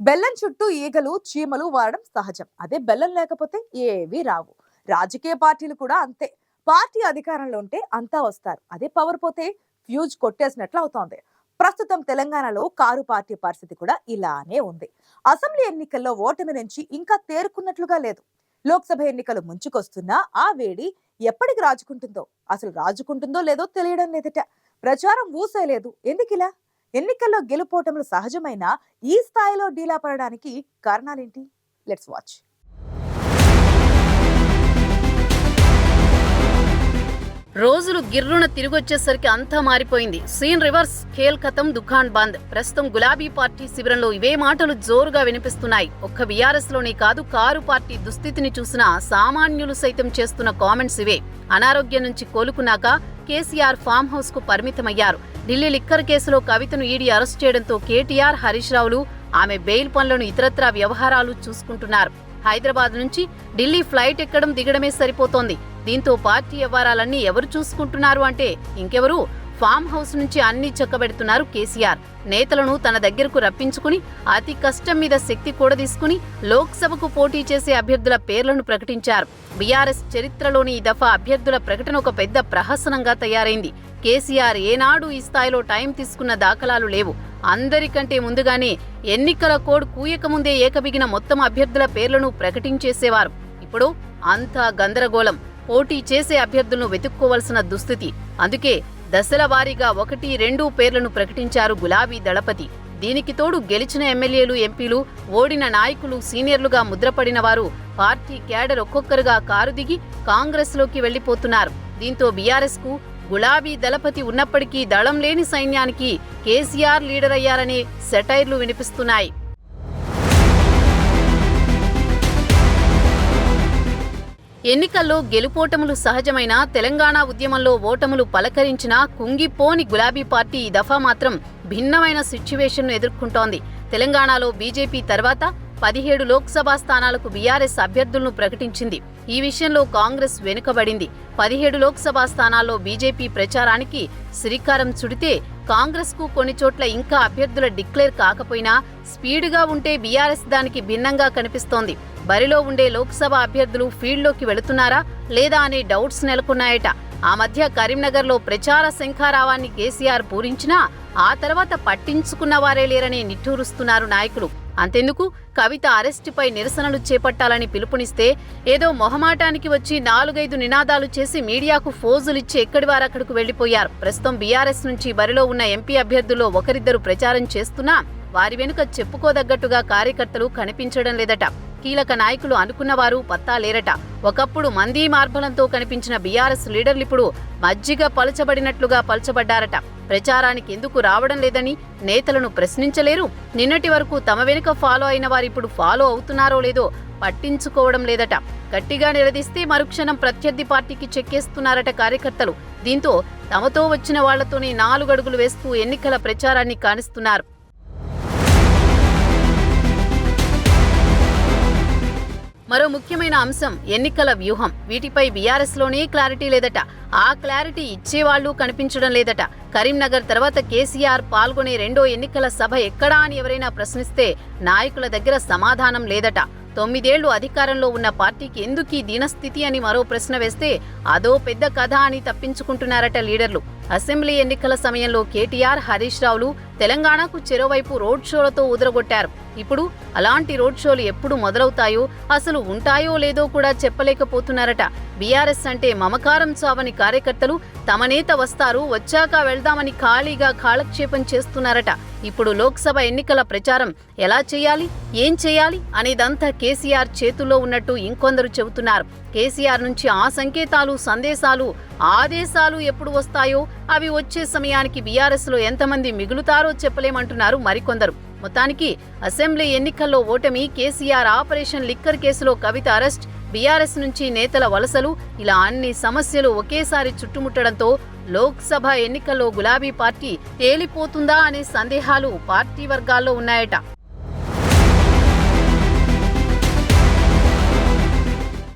బెల్లం చుట్టూ ఈగలు చీమలు వాడడం సహజం. అదే బెల్లం లేకపోతే ఏవి రావు. రాజకీయ పార్టీలు కూడా అంతే. పార్టీ అధికారంలో ఉంటే అంతా వస్తారు. అదే పవర్ పోతే ఫ్యూజ్ కొట్టేసినట్లు అవుతోంది. ప్రస్తుతం తెలంగాణలో కారు పార్టీ పరిస్థితి కూడా ఇలానే ఉంది. అసెంబ్లీ ఎన్నికల్లో ఓటమి నుంచి ఇంకా తేరుకున్నట్లుగా లేదు. లోక్సభ ఎన్నికలు ముంచుకొస్తున్నా ఆ వేడి ఎప్పటికి రాజుకుంటుందో అసలు రాజుకుంటుందో లేదో తెలియడం లేదట. ప్రచారం ఊసేలేదు. ఎందుకిలా? ఎన్నికల్లో గెలుపోటములు సహజమైన ఈ స్థాయిలో డీలా పడడానికి కారణాలేంటి? Let's watch. రోజులు గిర్రున తిరిగొచ్చేసరికి అంతా మారిపోయింది. సీన్ రివర్స్ ఖేల్ ఖతం దుకాన్ బంద్. ప్రస్తుతం గులాబీ పార్టీ శిబిరంలో ఇవే మాటలు జోరుగా వినిపిస్తున్నాయి. ఒక్క బీఆర్ఎస్లోనే కాదు కారు పార్టీ దుస్థితిని చూసిన సామాన్యులు సైతం చేస్తున్న కామెంట్స్ ఇవే. అనారోగ్యం నుంచి కోలుకున్నాక కేసీఆర్ ఫామ్ హౌస్కు పరిమితమయ్యారు. ఢిల్లీ లిక్కర్ కేసులో కవితను ఈడీ అరెస్ట్ చేయడంతో కేటీఆర్ హరీష్ రావులు ఆమె బెయిల్ పనులను ఇతరత్రా వ్యవహారాలు చూసుకుంటున్నారు. హైదరాబాద్ నుంచి ఢిల్లీ ఫ్లైట్ ఎక్కడం దిగడమే సరిపోతోంది. దీంతో పార్టీ వ్యవహారాలన్నీ ఎవరు చూసుకుంటున్నారు అంటే ఇంకెవరు? ఫామ్ హౌస్ నుంచి అన్ని చక్కబెడుతున్నారు కేసీఆర్. నేతలను తన దగ్గరకు రప్పించుకుని అతి కష్టం మీద శక్తి కూడదీసుకుని లోక్సభకు పోటీ చేసే అభ్యర్థుల పేర్లను ప్రకటించారు. బీఆర్ఎస్ చరిత్రలోని ఈ దఫా అభ్యర్థుల ప్రకటన ఒక పెద్ద ప్రహసనంగా తయారైంది. కేసీఆర్ ఏనాడు ఈ స్థాయిలో టైం తీసుకున్న దాఖలాలు లేవు. అందరికంటే ముందుగానే ఎన్నికల కోడ్ కూయకముందే ఏకబిగిన మొత్తం అభ్యర్థుల పేర్లను ప్రకటించేసేవారు. ఇప్పుడు అంతా గందరగోళం. పోటీ చేసే అభ్యర్థులను వెతుక్కోవలసిన దుస్థితి. అందుకే దశల వారీగా ఒకటి రెండు పేర్లను ప్రకటించారు గులాబీ దళపతి. దీనికి తోడు గెలిచిన ఎమ్మెల్యేలు ఎంపీలు ఓడిన నాయకులు సీనియర్లుగా ముద్రపడిన వారు పార్టీ క్యాడర్ ఒక్కొక్కరుగా కారు దిగి కాంగ్రెస్లోకి వెళ్ళిపోతున్నారు దీంతో బీఆర్ఎస్కు గులాబీ దళపతి ఉన్నప్పటికీ దళం లేని సైన్యానికి కేసీఆర్ లీడర్ అయ్యారనే సెటైర్లు వినిపిస్తున్నాయి. ఎన్నికల్లో గెలుపోటములు సహజమైన తెలంగాణ ఉద్యమంలో ఓటములు పలకరించిన కుంగిపోని గులాబీ పార్టీ ఈ దఫా మాత్రం భిన్నమైన సిచ్యువేషన్ను ఎదుర్కొంటోంది. తెలంగాణలో బీజేపీ తర్వాత పదిహేడు లోక్సభ స్థానాలకు బీఆర్ఎస్ అభ్యర్థులను ప్రకటించింది. ఈ విషయంలో కాంగ్రెస్ వెనుకబడింది. పదిహేడు లోక్సభ స్థానాల్లో బీజేపీ ప్రచారానికి శ్రీకారం చుడితే కాంగ్రెస్కు కొన్ని చోట్ల ఇంకా అభ్యర్థుల డిక్లేర్ కాకపోయినా స్పీడ్గా ఉంటే బీఆర్ఎస్ దానికి భిన్నంగా కనిపిస్తోంది. బరిలో ఉండే లోక్సభ అభ్యర్థులు ఫీల్డ్లోకి వెళుతున్నారా లేదా అనే డౌట్స్ నెలకొన్నాయట. ఆ మధ్య కరీంనగర్లో ప్రచార శంఖారావాన్ని కేసీఆర్ పూరించినా ఆ తర్వాత పట్టించుకున్న వారే లేరని నిట్టూరుస్తున్నారు నాయకులు. అంతెందుకు? కవిత అరెస్టుపై నిరసనలు చేపట్టాలని పిలుపునిస్తే ఏదో మొహమాటానికి వచ్చి నాలుగైదు నినాదాలు చేసి మీడియాకు ఫోజులిచ్చి ఎక్కడి వారక్కడకు వెళ్ళిపోయారు ప్రస్తుతం బీఆర్ఎస్ నుంచి బరిలో ఉన్న ఎంపీ అభ్యర్థుల్లో ఒకరిద్దరు ప్రచారం చేస్తున్నా వారి వెనుక చెప్పుకోదగ్గట్టుగా కార్యకర్తలు కనిపించడం లేదట. కీలక నాయకులు అనుకున్నవారు పత్తా లేరట. ఒకప్పుడు మందీ మార్బలంతో కనిపించిన బీఆర్ఎస్ లీడర్లిప్పుడు మజ్జిగ పలచబడినట్లుగా పలచబడ్డారట. ప్రచారానికి ఎందుకు రావడం లేదని నేతలను ప్రశ్నించలేరు. నిన్నటి వరకు తమ వెనుక ఫాలో అయిన వారిప్పుడు ఫాలో అవుతున్నారో లేదో పట్టించుకోవడం లేదట. గట్టిగా నిలదీస్తే మరుక్షణం ప్రత్యర్థి పార్టీకి చెక్కేస్తున్నారట కార్యకర్తలు. దీంతో తమతో వచ్చిన వాళ్ళతోనే నాలుగడుగులు వేస్తూ ఎన్నికల ప్రచారాన్ని కానిస్తున్నారు. మరో ముఖ్యమైన అంశం ఎన్నికల వ్యూహం. వీటిపై బీఆర్ఎస్లోనే క్లారిటీ లేదట. ఆ క్లారిటీ ఇచ్చేవాళ్ళు కనిపించడం లేదట. కరీంనగర్ తర్వాత కేసీఆర్ పాల్గొనే రెండో ఎన్నికల సభ ఎక్కడా అని ఎవరైనా ప్రశ్నిస్తే నాయకుల దగ్గర సమాధానం లేదట. తొమ్మిదేళ్ళు అధికారంలో ఉన్న పార్టీకి ఎందుకీ దీనస్థితి అని మరో ప్రశ్న వేస్తే అదో పెద్ద కథ అని తప్పించుకుంటున్నారట లీడర్లు. అసెంబ్లీ ఎన్నికల సమయంలో కేటీఆర్ హరీష్ రావులు తెలంగాణకు చెరోవైపు రోడ్ షోలతో ఉదరగొట్టారు ఇప్పుడు అలాంటి రోడ్ షోలు ఎప్పుడు మొదలవుతాయో అసలు ఉంటాయో లేదో కూడా చెప్పలేకపోతున్నారట. బీఆర్ఎస్ అంటే మమకారం చావని కార్యకర్తలు తమ నేత వస్తారు వచ్చాక వెళ్దామని ఖాళీగా కాలక్షేపం చేస్తున్నారట. ఇప్పుడు లోక్సభ ఎన్నికల ప్రచారం ఎలా చేయాలి ఏం చేయాలి అనేదంతా కేసీఆర్ చేతుల్లో ఉన్నట్టు ఇంకొందరు చెబుతున్నారు. కేసీఆర్ నుంచి ఆ సంకేతాలు సందేశాలు ఆదేశాలు ఎప్పుడు వస్తాయో అవి వచ్చే సమయానికి బీఆర్ఎస్లో ఎంతమంది మిగులుతారో చెప్పలేమంటున్నారు మరికొందరు. మొత్తానికి అసెంబ్లీ ఎన్నికల్లో ఓటమి కేసీఆర్ ఆపరేషన్ లిక్కర్ కేసులో కవిత అరెస్ట్ బీఆర్ఎస్ నుంచి నేతల వలసలు ఇలా అన్ని సమస్యలు ఒకేసారి చుట్టుముట్టడంతో లోక్సభ ఎన్నికల్లో గులాబీ పార్టీ తేలిపోతుందా అనే సందేహాలు పార్టీ వర్గాల్లో ఉన్నాయట.